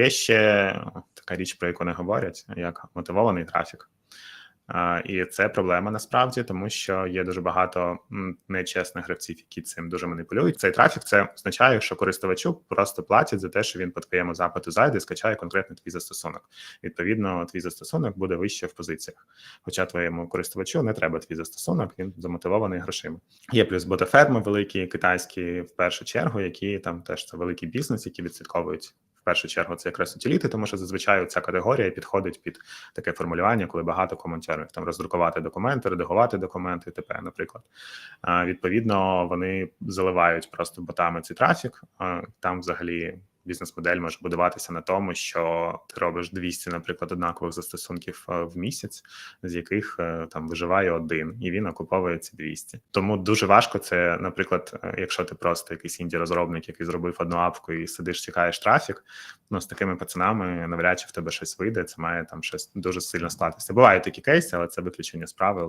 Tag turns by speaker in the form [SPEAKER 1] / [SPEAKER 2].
[SPEAKER 1] Є ще така річ, про яку не говорять, як мотивований трафік. І це проблема насправді, тому що є дуже багато нечесних гравців, які цим дуже маніпулюють. Цей трафік це означає, що користувачу просто платять за те, що він по твоєму запиту зайде і скачає конкретно твій застосунок. Відповідно, твій застосунок буде вище в позиціях. Хоча твоєму користувачу не треба твій застосунок, він замотивований грошима. Є плюс ботаферми великі, китайські в першу чергу, які там теж це великий бізнес, які відслідковують. В першу чергу це якраз утиліти, тому що зазвичай ця категорія підходить під таке формулювання, коли багато коментарів там роздрукувати документи, редагувати документи, т.п., наприклад. Відповідно, вони заливають просто ботами цей трафік. Там взагалі бізнес-модель може будуватися на тому, що ти робиш 200, наприклад, однакових застосунків е, в місяць, з яких е, там виживає один, і він окуповує ці 200. Тому дуже важко це, наприклад, е, якщо ти просто якийсь інді розробник, який зробив одну апку і сидиш, чекаєш трафік. Ну з такими пацанами навряд чи в тебе щось вийде. Це має там щось дуже сильно склатися. Бувають такі кейси, але це виключення з правил.